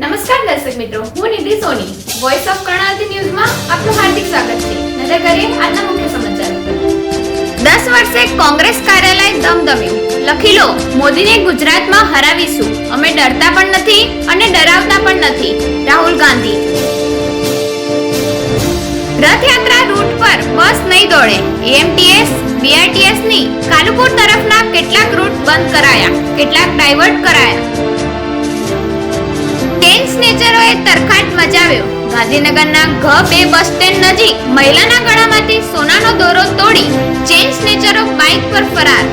દર્શક મિત્રો, હું નિધિ સોની. વોઇસ ઓફ કર્ણાવતી ન્યૂઝમાં આપનું હાર્દિક સ્વાગત છે. નજર કરીએ આજના મુખ્ય સમાચાર દસ વર્ષે કોંગ્રેસ કાર્યાલય દમદમ્યું. લખી લો, મોદીને ગુજરાતમાં હરાવીશું. અમે ડરતા પણ નથી અને ડરાવતા પણ નથી. રાહુલ ગાંધી. રથયાત્રા રૂટ પર બસ નહીં દોડે. એએમટીએસ બીઆરટીએસની કાલુપુર તરફના કેટલાક રૂટ બંધ કરાયા. કેટલાક ડાયવર્ટ કરાયા. ટેન સ્નેચરોએ તરખાટ મચાવ્યો ગાંધીનગરના ઘ બે બસ સ્ટેન્ડ નજીક મહિલાના ગળામાંથી સોનાનો દોરો તોડી ચેન સ્નેચરો બાઇક પર ફરાર.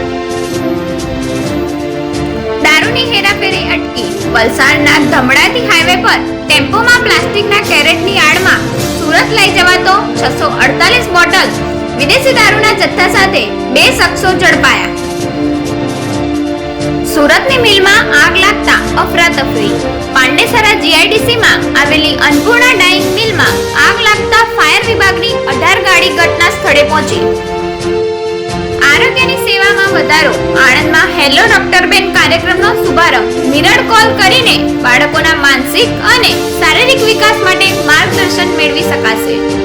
દારૂની હેરાફેરી અટકી. વલસાડના ધમડાથી હાઈવે પર ટેમ્પોમાં પ્લાસ્ટિકના કેરેટની આડમાં સુરત લઈ જવાતો છસો અડતાલીસ બોટલ વિદેશી દારૂના જથ્થા સાથે બે શખ્સો ઝડપાયા. સુરતની મિલમાં આગ લાગતા અફરાતફરી. પાંડેસરા જીઆઈડીસીમાં આવેલી અન્નપૂર્ણા ડાઈંગ મિલમાં આગ લાગતા ફાયર વિભાગની અઢાર ગાડી ઘટના સ્થળે પહોંચી. આરોગ્યની સેવામાં વધારો. આણંદમાં હેલો ડોક્ટરબેન કાર્યક્રમનો શુભારંભ. મિરર કોલ કરીને બાળકોના માનસિક અને શારીરિક વિકાસ માટે માર્ગદર્શન મેળવી શકાશે.